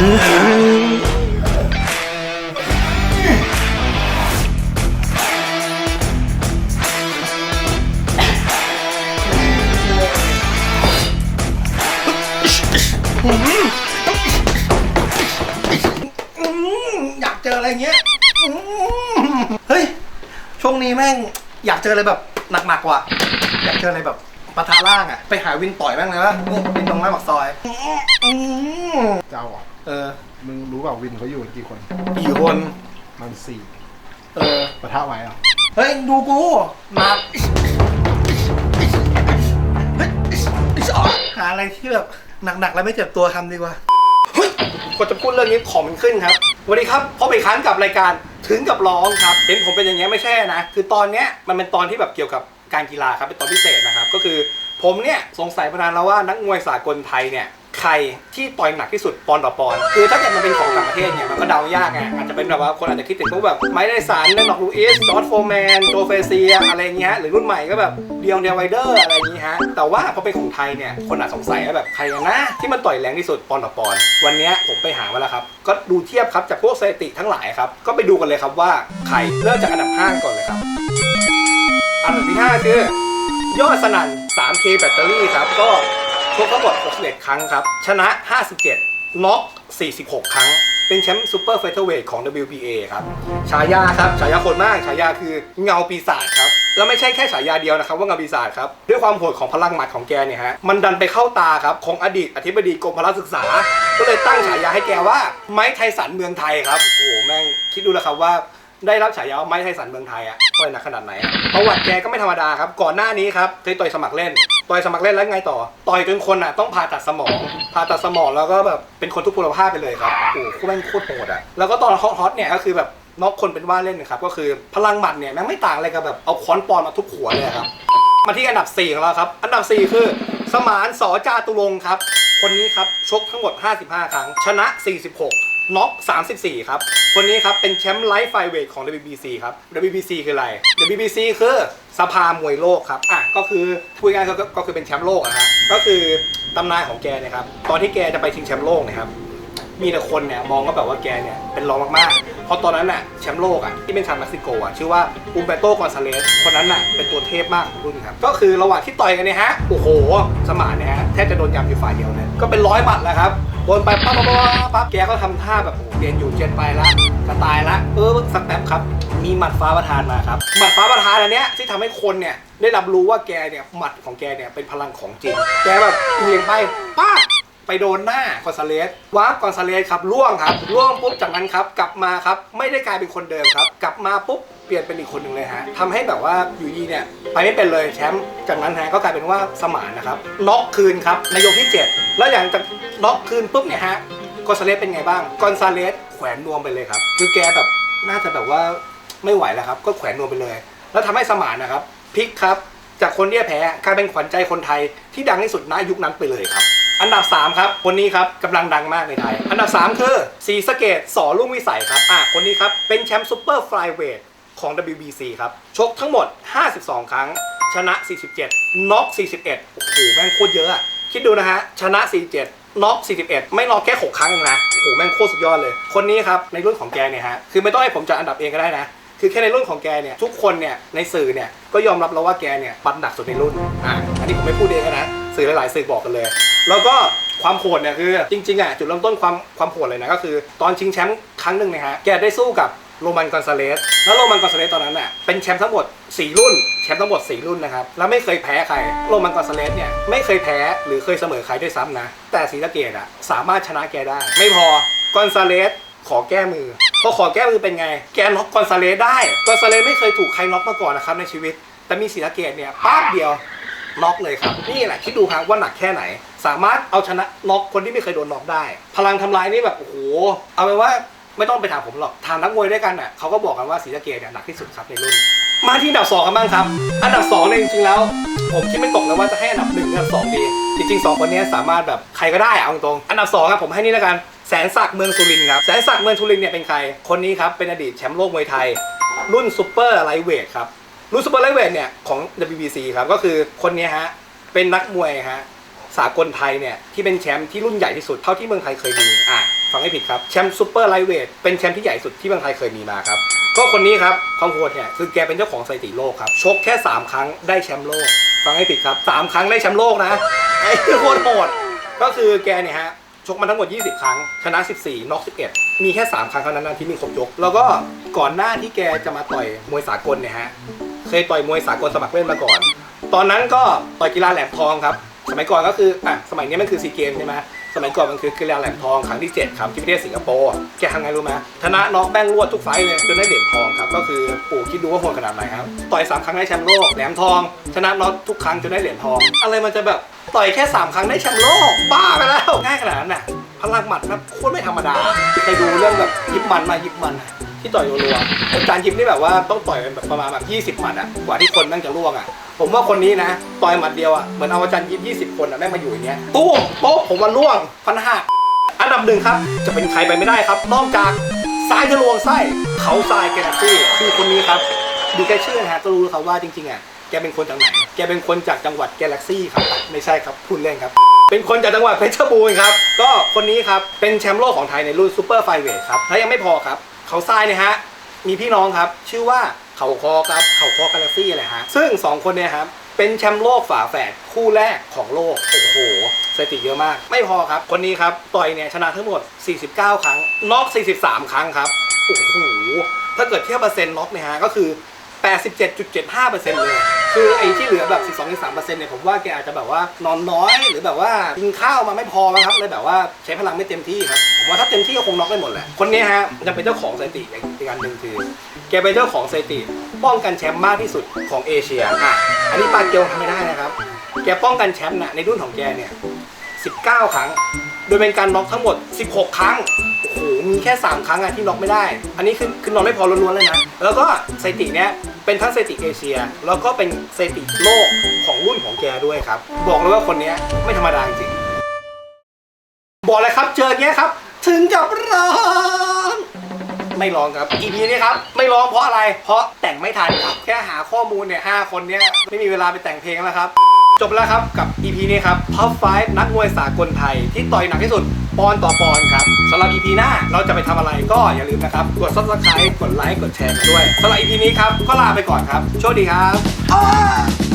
อยากเจออะไรเงี้ยเฮ้ย ช่วงนี้แม่งอยากเจออะไรแบบหนักๆว่ะ อยากเจออะไรแบบปะทะล่างอะ ไปหาวินต่อยแม่งเลยวะวินตรงหน้าปากซอย เจ้าอะ เออ มึงรู้เปล่าวินเขาอยู่กันกี่คน กี่คน มันสี่เออ ปะทะไหวเหรอะเฮ้ย ดูกู มาเฮ้ยหาอะไรที่แบบหนักๆแล้วไม่เจ็บตัวทำดีกว่า เฮ้ยกว่าจะพูดเรื่องนี้ของมันขึ้นครับสวัสดีครับพบอีกครั้งกับรายการถึงกับร้องครับ เห็นผมเป็นอย่างเงี้ยไม่ใช่นะ คือตอนเนี้ยมันเป็นตอนที่แบบเกี่ยวกับการกีฬาครับ เป็นตอนพิเศษนะครับ ก็คือผมเนี่ยสงสัยมานานแล้วว่านักมวยสากลไทยเนี่ย ใครที่ต่อยหนักที่สุดปอนด์ต่อปอนด์คือถ้าเกิดมันเป็นของต่างประเทศเนี่ยมันก็เดายากไงอาจจะเป็นแบบว่าคนอาจจะคิดถึงพวกแบบไมค์ไดสันแลนดอกลูอิสจอร์ดโฟร์แมนโจเฟเซียอะไรเงี้ยหรือรุ่นใหม่ก็แบบเดียงเดียไวเดอร์อะไรอย่างงี้ฮะแต่ว่าพอเป็นของไทยเนี่ยคนอาจสงสัยว่าแบบใครกันนะที่มันต่อยแรงที่สุดปอนด์ต่อปอนด์วันเนี้ยผมไปหามาแล้วครับก็ดูเทียบครับจากพวกสถิติทั้งหลายครับก็ไปดูกันเลยครับว่าใครเริ่มจากอันดับห้าก่อนเลยครับอันดับที่ห้าคือยอดสนั่น 3K แบตเตอรี่ครับก็ ชกทั้งหมด 61 ครั้งครับ ชนะ 57 น็อก 46 ครั้ง เป็นแชมป์ซูเปอร์เฟเธอร์เวทของ WBA ครับ ฉายาครับ ฉายาโคนมาก ฉายาคือเงาปีศาจครับ แล้วไม่ใช่แค่ฉายาเดียวนะครับว่าเงาปีศาจครับ ด้วยความโหดของพลังหมัดของแกเนี่ยฮะ มันดันไปเข้าตาครับของอดีตอธิบดีกรมพละศึกษา ก็เลยตั้งฉายาให้แกว่าไม้ไทสันเมืองไทยครับ โอ้โห แม่งคิดดูแล้วครับว่าได้รับฉายาว่าไม้ไทสันเมืองไทยอะ ต่อยหนักขนาดไหนประวัติแกก็ไม่ธรรมดาครับ ก่อนหน้านี้ครับเคยต่อยสมัครเล่น ต่อยสมัครเล่นแล้วไงต่อ ต่อยจนคนอะต้องผ่าตัดสมอง ผ่าตัดสมองแล้วก็แบบเป็นคนทุกพลภาพไปเลยครับโอ้โหแม่งโคตรโหดอะ แล้วก็ตอนฮอตเนี่ยก็คือแบบน็อกคนเป็นว่าเล่นนะครับ ก็คือพลังหมัดเนี่ยแม่งไม่ต่างอะไรกับแบบเอาค้อนปอนมาทุบหัวเลยครับ มาที่อันดับ4ของเราครับ อันดับ 4 คือ สมานสอจาตุรงค์ครับ คนนี้ครับชกทั้งหมด 55 ครั้ง ชนะ 46 น็อก34 ครับ คนนี้ครับ เป็นแชมป์ไลฟ์ไฟเวทของ WBC ครับ WBC คืออะไร WBC คือสภามวยโลกครับ อะ ก็คือพูดง่ายๆก็ก็ก็คือเป็นแชมป์โลกอะฮะก็คือตำนานของแกเนะครับ ตอนที่แกจะไปชิงแชมป์โลกนะครับ มีแต่คนเนี่ยมองว่าแบบว่าแกเนี่ยเป็นรองมากๆ เพราะตอนนั้นน่ะแชมป์โลกอะที่เป็นชาวเม็กซิโกอะชื่อว่าอุมเบโตกอนซาเลส คนนั้นน่ะเป็นตัวเทพมากของรุ่นครับ ก็คือระหว่างที่ต่อยกันเนี่ยฮะ โอ้โห สมานเนี่ยฮะแทบจะโดนยำอยู่ฝ่ายเดียวเลย ก็เป็นร้อยหมัดแล้วครับ วนไปปั๊บปั๊บปั๊บปั๊บแกก็ทำท่าแบบโอ้โหเรียนอยู่เจนไปละจะตายละเออสักแป๊บครับ มีหมัดฟ้าประทานมาครับหมัดฟ้าประทานอันเนี้ยที่ทำให้คนเนี่ยได้รับรู้ว่าแกเนี่ยหมัดของแกเนี่ยเป็นพลังของจริงแกแบบเรียงไปป้าบ ไปโดนหน้ากอนซาเลสวาร์ปกอนซาเลสครับล่วงครับล่วงปุ๊บจากนั้นครับกลับมาครับไม่ได้กลายเป็นคนเดิมครับ กลับมาปุ๊บเปลี่ยนเป็นอีกคนหนึ่งเลยฮะทำให้แบบว่าอยู่ดีเนี่ยไปไม่เป็นเลยแชมป์จากนั้นฮะก็กลายเป็นว่าสมานนะครับน็อกคืนครับในยกที่ 7 แล้วอย่างจากน็อกคืนปุ๊บเนี่ยฮะกอนซาเลสเป็นไงบ้างกอนซาเลสแขวนนวมไปเลยครับคือแกแบบน่าจะแบบว่าไม่ไหวแล้วครับ ก็แขวนนวมไปเลย แล้วทำให้สมานนะครับพลิกครับ จากคนที่แพ้กลายเป็นขวัญใจคนไทยที่ดังที่สุดณยุคนั้นไปเลยครับ อันดับ 3 ครับ คนนี้ครับกำลังดังมากในไทย อันดับ 3 คือสีสะเกตสอลุ่งวิสัยครับอะคนนี้ครับ เป็นแชมป์ซูเปอร์ไฟเวทของ WBC ครับ ชกทั้งหมด 52 ครั้ง ชนะ 47 น็อก 41 โอ้โห แม่งโคตรเยอะอะคิดดูนะฮะ ชนะ 47 น็อก 41 ไม่น็อกแค่ 6 ครั้งเองนะ โอ้โห แม่งโคตรสุดยอดเลย คนนี้ครับ ในรุ่นของแกเนี่ยฮะ คือไม่ต้องให้ผมจัดอันดับเองก็ได้นะ คือแค่ในรุ่นของแกเนี่ย ทุกคนเนี่ย ในสื่อเนี่ย ก็ยอมรับแล้วว่าแกเนี่ยปัดหนักสุดในรุ่น อะ อันนี้ผมไม่พูดเองนะ สื่อหลายๆสื่อบอกกันเลย แล้วก็ความโหดเนี่ยคือจริงๆอะจุดเริ่มต้นความความโหดเลยนะก็คือ ตอนชิงแชมป์ครั้งหนึ่งนะฮะแกได้สู้กับโรมันกอนซาเลสแล้วโรมันกอนซาเลสตอนนั้นน่ะเป็นแชมป์ทั้งหมด 4 รุ่น แชมป์ทั้งหมด 4 รุ่นนะครับแล้วไม่เคยแพ้ใครโรมันกอนซาเลสเนี่ยไม่เคยแพ้หรือเคยเสมอใครด้วยซ้ำนะ แต่ศรีสะเกดอะสามารถชนะแกได้ ไม่พอกอนซาเลสขอแก้มือพอขอแก้มือเป็นไง แกน็อกกอนซาเลสได้กอนซาเลสไม่เคยถูกใครน็อกมาก่อนนะครับในชีวิต แต่มีศรีสะเกดเนี่ยป๊าบเดียวน็อกเลยครับนี่แหละคิดดูครับว่าหนักแค่ไหน สามารถเอาชนะน็อกคนที่ไม่เคยโดนน็อกได้ พลังทำลายนี่แบบโอ้โหเอาเป็นว่าไม่ต้องไปถามผมหรอกถามนักมวยด้วยกันน่ะเขาก็บอกกันว่าศรีสะเกดเนี่ยหนักที่สุดครับในรุ่น มาที่อันดับสองกันบ้างครับ อันดับสองเนี่ยจริงๆแล้ว ผมคิดไม่ตกเลยว่าจะให้อันดับหนึ่งอันดับสองดีจริงๆสองคนนี้สามารถแบบใครก็ได้อะเอาตรงๆอันดับสองครับผมให้นี่แล้วกันแสนศักดิ์เมืองสุรินทร์ครับแสนศักดิ์เมืองสุรินทร์เนี่ยเป็นใครคนนี้ครับเป็นอดีตแชมป์โลกมวยไทย รุ่นซูเปอร์ไลท์เวทครับรุ่นซูเปอร์ไลท์เวทเนี่ยของ WBC ครับก็คือคนนี้ฮะเป็นนักมวยฮะ สากลไทยเนี่ยที่เป็นแชมป์ที่รุ่นใหญ่ที่สุดเท่าที่เมืองไทยเคยมีอะฟังให้ผิดครับแชมป์ซูเปอร์ไลท์เวทเป็นแชมป์ที่ใหญ่สุดที่เมืองไทยเคยมีมาครับก็คนนี้ครับคองโฮดเนี่ยคือแกเป็นเจ้าของสถิติโลกครับชกแค่ 3 ครั้งได้แชมป์โลก ฟังให้ผิดครับ 3 ครั้งได้แชมป์โลกนะไอ้โคตรโหดก็คือแกเนี่ยฮะชกมาทั้งหมด 20 ครั้ง ชนะ 14 น็อก 11 มีแค่ 3 ครั้งเท่านั้นนะที่มีครบยก แล้วก็ก่อนหน้าที่แกจะมาต่อยมวยสากลเนี่ยฮะ เคยต่อยมวยสากลสมัครเล่นมาก่อน ตอนนั้นก็ต่อยกีฬาแหลมทองครับ มัยก่อนก็คืออะสมัยนี้มันคือซีเกมใช่ไหมสมัยก่อนมันคือกีฬาแหลมทองครั้งที่ 7 ครับที่ประเทศสิงคโปร์แกทำไงรู้ไหมชนะน็อกแบงรวดทุกไฟต์เลยจนได้เหรียญทองครับก็คือปู่คิดดูว่าโหดขนาดไหนครับต่อย3ครั้งได้แชมป์โลกแหลมทองชนะน็อกทุกครั้งจนได้เหรียญทอง อะไรมันจะแบบต่อยแค่ 3 ครั้งได้แชมป์โลกบ้าไปแล้วง่ายขนาดนั้นน่ะพลังหมัดนะโคตรไม่ธรรมดาเคยดูเรื่องแบบยิบมันมายิบมันที่ต่อยรัวๆอาจารย์ยิบนี่แบบว่าต้องต่อยกันแบบประมาณแบบ20หมัดอะกว่าที่คนแม่งจะล่วงอะ ผมว่าคนนี้นะต่อยหมัดเดียวอะเหมือนเอาอาจารย์ยิบ20คนอะแม่งมาอยู่อย่างเงี้ยตู้มโป๊ะผมว่าล่วงพันหักอันดับหนึ่งครับ จะเป็นใครไปไม่ได้ครับ นอกจากสายทะลวงไส้เขาทรายแกนาซี่คือคนนี้ครับดูแกชื่อนะฮะก็รู้ครับว่าจริงๆอะแกเป็นคนจากไหนแกเป็นคนจากจังหวัดกล็กซี่ครับ ไม่ใช่ครับพูดเล่นครับ เป็นคนจากจังหวัดเพชรบูรณ์ครับ ก็คนนี้ครับ เป็นแชมป์โลกของไทยในรุ่นซูเปอร์ไฟเวทครับและยังไม่พอครับ เขาทรายเนี่ยฮะ มีพี่น้องครับ ชื่อว่า เขาคอครับเขาคอกาแล็กซี่อะไรฮะซึ่ง 2 คนเนี่ยครับเป็นแชมป์โลกฝาแฝดคู่แรกของโลก โอ้โหสถิติเยอะมาก ไม่พอครับ คนนี้ครับต่อยเนี่ยชนะทั้งหมด 49 ครั้งน็อก 43 ครั้งครับ โอ้โหถ้าเกิดเทียบเปอร์เซ็นต์น็อกเนี่ยฮะก็คือ 87.75%เลย คือไอ้ที่เหลือแบบ 12-13%เซ็นต์เนี่ยผมว่าแกอาจจะแบบว่านอนน้อย หรือแบบว่ากินข้าวมาไม่พอมั้งครับเลยแบบว่าใช้พลังไม่เต็มที่ครับผมว่าถ้าเต็มที่ก็คงน็อกได้หมดแหละคนนี้ฮะจะเป็นเจ้าของสถิติอีกอันหนึ่งคือ แกเป็นเจ้าของสถิติป้องกันแชมป์มากที่สุดของเอเชียอะอันนี้ปาเกียวทำไม่ได้นะครับ แกป้องกันแชมป์นะในรุ่นของแกเนี่ย19 ครั้ง โดยเป็นการน็อกทั้งหมด 16 ครั้ง โอ้โห มีแค่ 3 ครั้งอะที่น็อกไม่ได้ อันนี้คือคือน็อกไม่พอล้วนๆเลยนะ แล้วก็สถิติเนี้ย เป็นทั้งเซติเอเชีย แล้วก็เป็นเซติโลกของรุ่นของแกด้วยครับ บอกเลยว่าคนนี้ไม่ธรรมดาจริงบอกเลยครับเจอเงี้ยครับ ถึงกับร้องไม่ร้องครับ EP นี้ครับ ไม่ร้องเพราะอะไร เพราะแต่งไม่ทันครับ แค่หาข้อมูลเนี่ยห้าคนเนี้ยไม่มีเวลาไปแต่งเพลงแล้วครับ จบแล้วครับกับ EP นี้ครับ Top 5นักมวยสากลไทย ที่ต่อยหนักที่สุด ปอนต่อปอนครับสำหรับ EP หน้าเราจะไปทำอะไรก็อย่าลืมนะครับ กด subscribe กดไลค์กดแชร์กันด้วยสำหรับ EP นี้ครับก็ลาไปก่อนครับ โชคดีครับ